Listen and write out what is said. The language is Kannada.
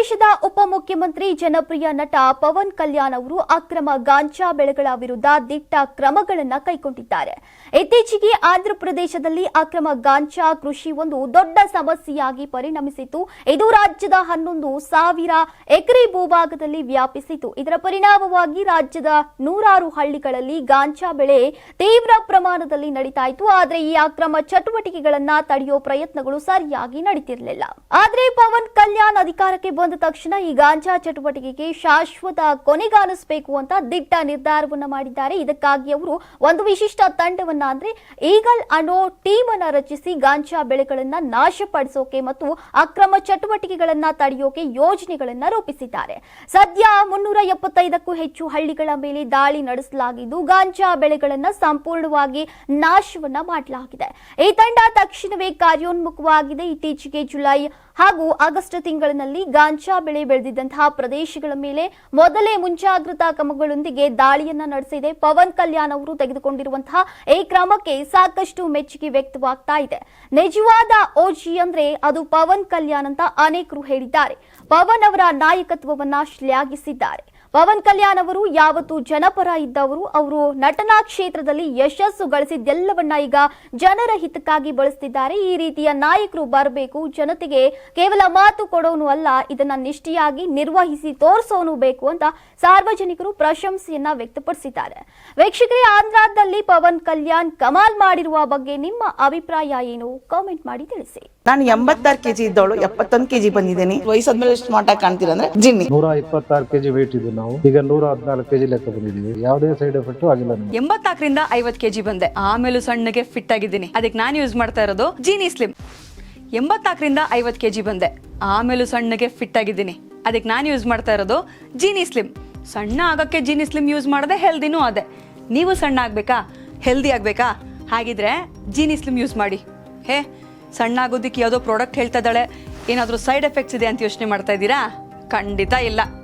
ದೇಶದ ಉಪಮುಖ್ಯಮಂತ್ರಿ ಜನಪ್ರಿಯ ನಟ ಪವನ್ ಕಲ್ಯಾಣ್ ಅವರು ಅಕ್ರಮ ಗಾಂಜಾ ಬೆಳೆಗಳ ವಿರುದ್ಧ ದಿಟ್ಟ ಕ್ರಮಗಳನ್ನು ಕೈಗೊಂಡಿದ್ದಾರೆ. ಇತ್ತೀಚೆಗೆ ಆಂಧ್ರಪ್ರದೇಶದಲ್ಲಿ ಅಕ್ರಮ ಗಾಂಜಾ ಕೃಷಿ ಒಂದು ದೊಡ್ಡ ಸಮಸ್ಯೆಯಾಗಿ ಪರಿಣಮಿಸಿತು ಇದು ರಾಜ್ಯದ ಹನ್ನೊಂದು ಸಾವಿರ ಎಕರೆ ಭೂಭಾಗದಲ್ಲಿ ವ್ಯಾಪಿಸಿತು ಇದರ ಪರಿಣಾಮವಾಗಿ ರಾಜ್ಯದ ನೂರಾರು ಹಳ್ಳಿಗಳಲ್ಲಿ ಗಾಂಜಾ ಬೆಳೆ ತೀವ್ರ ಪ್ರಮಾಣದಲ್ಲಿ ನಡೀತಾ ಇತ್ತು ಆದರೆ ಈ ಅಕ್ರಮ ಚಟುವಟಿಕೆಗಳನ್ನ ತಡೆಯೋ ಪ್ರಯತ್ನಗಳು ಸರಿಯಾಗಿ ನಡೀತಿರಲಿಲ್ಲ. ಆದರೆ ಪವನ್ ಕಲ್ಯಾಣ್ ಅಧಿಕಾರಕ್ಕೆ ತಕ್ಷಣ ಈ ಗಾಂಜಾ ಚಟುವಟಿಕೆಗೆ ಶಾಶ್ವತ ಕೊನೆಗಾಣಿಸಬೇಕು ಅಂತ ದಿಟ್ಟ ನಿರ್ಧಾರವನ್ನ ಮಾಡಿದ್ದಾರೆ. ಇದಕ್ಕಾಗಿ ಅವರು ಒಂದು ವಿಶಿಷ್ಟ ತಂಡವನ್ನ ಅಂದ್ರೆ ಈಗಲ್ ಅನ್ನೋ ಟೀಮ್ ಅನ್ನ ರಚಿಸಿ ಗಾಂಜಾ ಬೆಳೆಗಳನ್ನ ನಾಶಪಡಿಸೋಕೆ ಮತ್ತು ಅಕ್ರಮ ಚಟುವಟಿಕೆಗಳನ್ನ ತಡೆಯೋಕೆ ಯೋಜನೆಗಳನ್ನ ರೂಪಿಸಿದ್ದಾರೆ. ಸದ್ಯ ಮುನ್ನೂರ ಎಪ್ಪತ್ತೈದಕ್ಕೂ ಹೆಚ್ಚು ಹಳ್ಳಿಗಳ ಮೇಲೆ ದಾಳಿ ನಡೆಸಲಾಗಿದ್ದು ಗಾಂಜಾ ಬೆಳೆಗಳನ್ನ ಸಂಪೂರ್ಣವಾಗಿ ನಾಶವನ್ನ ಮಾಡಲಾಗಿದೆ. ಈ ತಂಡ ತಕ್ಷಣವೇ ಕಾರ್ಯೋನ್ಮುಖವಾಗಿದೆ. ಇತ್ತೀಚೆಗೆ ಜುಲೈ ಹಾಗೂ ಆಗಸ್ಟ್ ತಿಂಗಳಿನಲ್ಲಿ ಗಾಂಜಾ ಬೆಳೆ ಬೆಳೆದಿದ್ದಂತಹ ಪ್ರದೇಶಗಳ ಮೇಲೆ ಮೊದಲೇ ಮುಂಜಾಗ್ರತಾ ಕ್ರಮಗಳೊಂದಿಗೆ ದಾಳಿಯನ್ನ ನಡೆಸಿದೆ. ಪವನ್ ಕಲ್ಯಾಣ್ ಅವರು ತೆಗೆದುಕೊಂಡಿರುವಂತಹ ಈ ಕ್ರಮಕ್ಕೆ ಸಾಕಷ್ಟು ಮೆಚ್ಚುಗೆ ವ್ಯಕ್ತವಾಗ್ತಾ ಇದೆ. ನಿಜವಾದ ಓಜಿ ಅಂದ್ರೆ ಅದು ಪವನ್ ಕಲ್ಯಾಣ್ ಅಂತ ಅನೇಕರು ಹೇಳಿದ್ದಾರೆ. ಪವನ್ ಅವರ ನಾಯಕತ್ವವನ್ನ ಶ್ಲಾಘಿಸಿದ್ದಾರೆ. ಪವನ್ ಕಲ್ಯಾಣ್ ಅವರು ಯಾವತ್ತು ಜನಪರ ಇದ್ದವರು ಅವರು ನಟನಾ ಕ್ಷೇತ್ರದಲ್ಲಿ ಯಶಸ್ಸು ಗಳಿಸಿದ್ದೆಲ್ಲವನ್ನ ಈಗ ಜನರ ಹಿತಕ್ಕಾಗಿ ಬಳಸ್ತಿದ್ದಾರೆ. ಈ ರೀತಿಯ ನಾಯಕರು ಬರಬೇಕು ಜನತೆಗೆ ಕೇವಲ ಮಾತು ಕೊಡೋನು ಅಲ್ಲ ಇದನ್ನ ನಿಷ್ಠೆಯಾಗಿ ನಿರ್ವಹಿಸಿ ತೋರಿಸೋನು ಬೇಕು ಅಂತ ಸಾರ್ವಜನಿಕರು ಪ್ರಶಂಸೆಯನ್ನ ವ್ಯಕ್ತಪಡಿಸಿದ್ದಾರೆ. ವೀಕ್ಷಕರೇ ಆಂಧ್ರದಲ್ಲಿ ಪವನ್ ಕಲ್ಯಾಣ್ ಕಮಾಲ್ ಮಾಡಿರುವ ಬಗ್ಗೆ ನಿಮ್ಮ ಅಭಿಪ್ರಾಯ ಏನು? ಕಾಮೆಂಟ್ ಮಾಡಿ ತಿಳಿಸಿ. ನಾನು ಎಂಬತ್ತಾರು ಕೆಜಿ ಇದ್ದವಳು ಎಪ್ಪತ್ತೊಂದು ಕೆಜಿ ಬಂದಿದ್ದೀನಿ. ವಯಸ್ಸಾದ್ಮೇಲೆ ಸ್ಮಾರ್ಟ್ ಆಗಿ ಕಾಣ್ತೀರಾ ಅಂದ್ರೆ? ಜಿನ್ನಿ. ನೂರ ಇಪ್ಪತ್ತಾರು ಕೆಜಿ ವೇಟ್ ಇದ್ದು ನಾವು ಈಗ ನೂರ ಹದಿನಾಲ್ಕು ಕೆಜಿ ಲೆಕ್ಕ ಬಂದಿದ್ದೀವಿ. ಯಾವುದೇ ಸೈಡ್ ಎಫೆಕ್ಟ್ ಆಗಿಲ್ಲ ನಮಗೆ. ಐವತ್ ಕೆಜಿ ಬಂದೆ. ಆಮೇಲೂ ಸಣ್ಣಗೆ ಫಿಟ್ ಆಗಿದ್ದೀನಿ. ಅದಕ್ಕೆ ನಾನು ಯೂಸ್ ಮಾಡ್ತಾ ಇರೋದು ಜೀನಿ ಸ್ಲಿಮ್ ಎಂಬತ್ನಾಲ್ಕರಿಂದ ಐವತ್ ಕೆಜಿ ಬಂದೆ. ಆಮೇಲೂ ಸಣ್ಣಗೆ ಫಿಟ್ ಆಗಿದ್ದೀನಿ. ಅದಕ್ಕೆ ನಾನು ಯೂಸ್ ಮಾಡ್ತಾ ಇರೋದು ಜೀನಿ ಸ್ಲಿಮ್ ಸಣ್ಣ ಆಗಕ್ಕೆ ಜೀನಿ ಸ್ಲಿಮ್ ಯೂಸ್ ಮಾಡದೆ ಹೆಲ್ದಿನೂ ಅದೇ. ನೀವು ಸಣ್ಣ ಆಗ್ಬೇಕಾ? ಹೆಲ್ದಿ ಆಗ್ಬೇಕಾ? ಹಾಗಿದ್ರೆ ಜೀನಿ ಸ್ಲಿಮ್ ಯೂಸ್ ಮಾಡಿ. ಹೇ, ಸಣ್ಣ ಆಗೋದಿಕ್ಕೆ ಯಾವುದೋ ಪ್ರಾಡಕ್ಟ್ ಹೇಳ್ತಾ ಇದ್ದಾಳೆ. ಏನಾದರೂ ಸೈಡ್ ಎಫೆಕ್ಟ್ಸ್ ಇದೆ ಅಂತ ಯೋಚನೆ ಮಾಡ್ತಾ ಇದ್ದೀರಾ? ಖಂಡಿತ ಇಲ್ಲ.